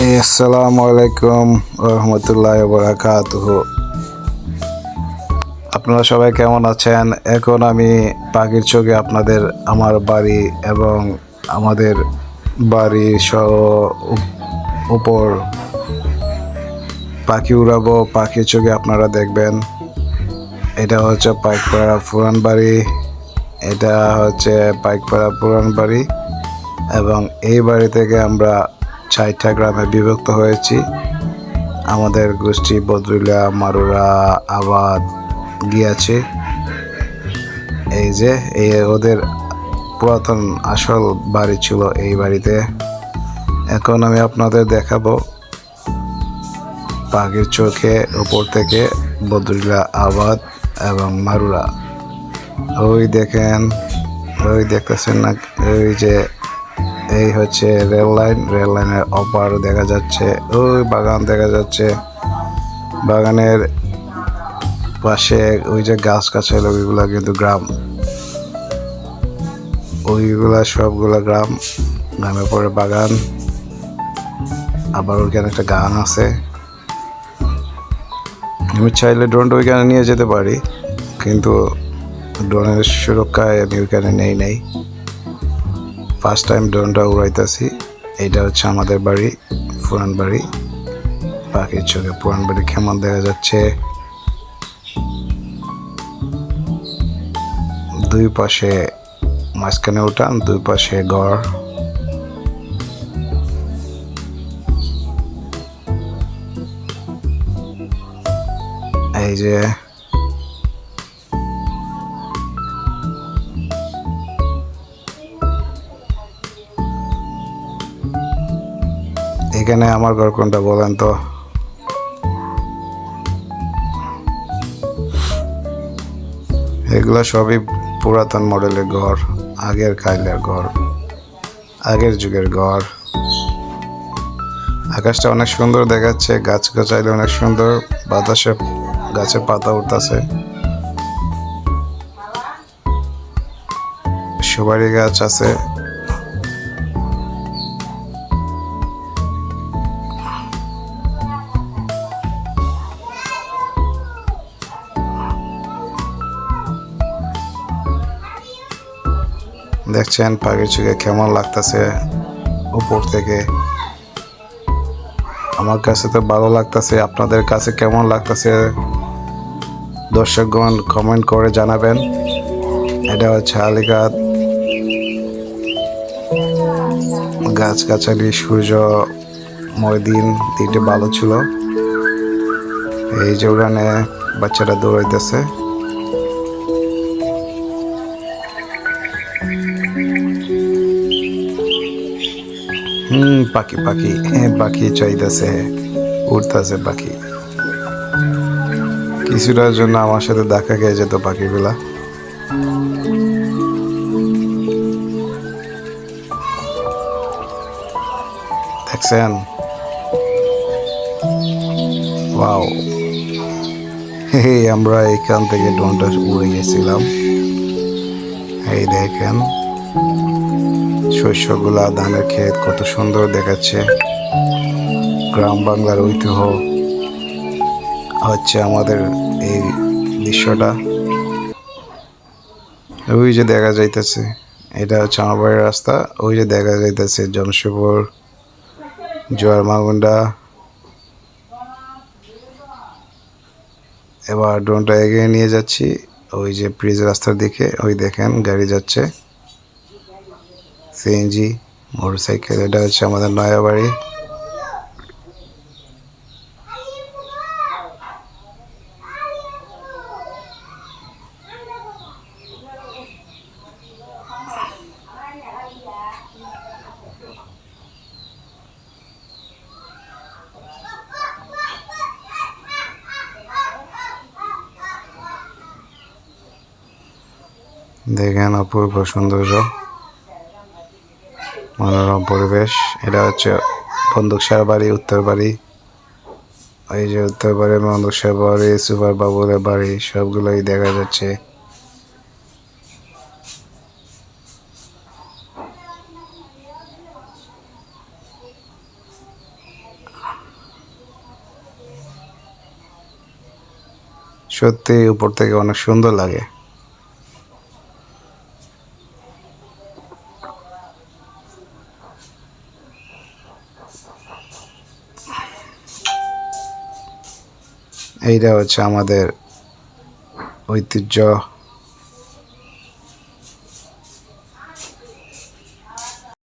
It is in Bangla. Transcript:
আসসালামু আলাইকুম রহমতুল্লাহ বরাকাতুহ। আপনারা সবাই কেমন আছেন? এখন আমি পাখির চোখে আপনাদের, আমার বাড়ি এবং আমাদের বাড়ি সহ উপর পাখি উড়াবো, পাখির চোখে আপনারা দেখবেন। এটা হচ্ছে পাইকপাড়া পুরান বাড়ি, এটা হচ্ছে পাইকপাড়া পুরান বাড়ি এবং এই বাড়ি থেকে আমরা চারটা গ্রামে বিভক্ত হয়েছি। আমাদের গোষ্ঠী বদরুলা মারুরা, আবাদ গিয়াছে। এই যে, এই ওদের পুরাতন আসল বাড়ি ছিল এই বাড়িতে। এখন আমি আপনাদের দেখাবো। পাখির চোখে উপর থেকে বদরুলা আবাদ এবং মারুরা। ওই দেখেন, ওই দেখতেছেন না, ওই যে এই হচ্ছে রেল লাইন, রেল লাইনের অপার দেখা যাচ্ছে, ওই বাগান দেখা যাচ্ছে। বাগানের পাশে ওই যে গাছ গাছালি ওইগুলা কিন্তু গ্রাম। ওইগুলা সবগুলা গ্রাম, গ্রামের পরে বাগান। আবার ওইখানে একটা গান আছে। আমি চাইলে ড্রোনটা ওইখানে নিয়ে যেতে পারি, কিন্তু ড্রোনের সুরক্ষায় আমি ওইখানে নেই নেই। ফার্স্ট টাইম ড্রোনটা উড়াইতেছি, এইটা হচ্ছে আমাদের বাড়ি, পুরান বাড়ি। পাখির চোখে পুরান বাড়ি কেমন দেখা যাচ্ছে? দুই পাশে মাঝখানে উঠান, দুই পাশে ঘর এই যে এখানে আমার ঘর কোনটা বলেন তো। এগুলো সবই পুরাতন মডেলের ঘর, আগের কাইলের ঘর, আগের যুগের ঘর। আকাশটা অনেক সুন্দর দেখাচ্ছে গাছ গাছাইলে অনেক সুন্দর, বাতাসে গাছে পাতা উঠতেছে। সুপারি গাছ আছে দেখছেন পাখির চোখে কেমন লাগতেছে উপর থেকে। আমার কাছে তো ভালো লাগতেছে, আপনাদের কাছে কেমন লাগতেছে? দর্শকগণ কমেন্ট করে জানাবেন। এটা হচ্ছে আলিঘাট। গাছগাছালি, সূর্য দিন দিনটি ভালো ছিল। এই যে উড়ানে বাচ্চারা দৌড়াইতেছে। হুম, পাখি পাখি। হ্যাঁ পাখি চাইতেছে উঠতেছে পাখি। কিছুটার জন্য আমার সাথে দেখা খেয়ে যেত পাখিগুলা। দেখছেন? ওয়াও। আমরা এখান থেকে ড্রোনটা উড়ে গেছিলাম। এই দেখেন। শস্যগুলা, ধানের ক্ষেত কত সুন্দর দেখাচ্ছে। গ্রাম বাংলার ঐতিহ্য হচ্ছে আমাদের এই দৃশ্যটা। ওই যে দেখা যাইতেছে, এটা হচ্ছে আমার বাড়ির রাস্তা, ওই যে দেখা যাইতেছে জমশেপুর জোয়ার মাগুন্ডা। এবার ড্রোনটা এগিয়ে নিয়ে যাচ্ছি, ওই যে ব্রিজ রাস্তার দিকে, ওই দেখেন গাড়ি যাচ্ছে। সিএনজি মোটরসাইকেল এটা হচ্ছে আমাদের নয়া বাড়ি দেখেন অপূর্ব সৌন্দর্য। মনোরম পরিবেশ। এটা হচ্ছে বন্দুকসার বাড়ি, উত্তর বাড়ি। এই যে উত্তরবাড়ি বন্দুকসার বাড়ি, সুপার বাবুরের বাড়ি, সবগুলোই দেখা যাচ্ছে। সত্যি উপর থেকে অনেক সুন্দর লাগে। এইটা হচ্ছে আমাদের ঐতিহ্য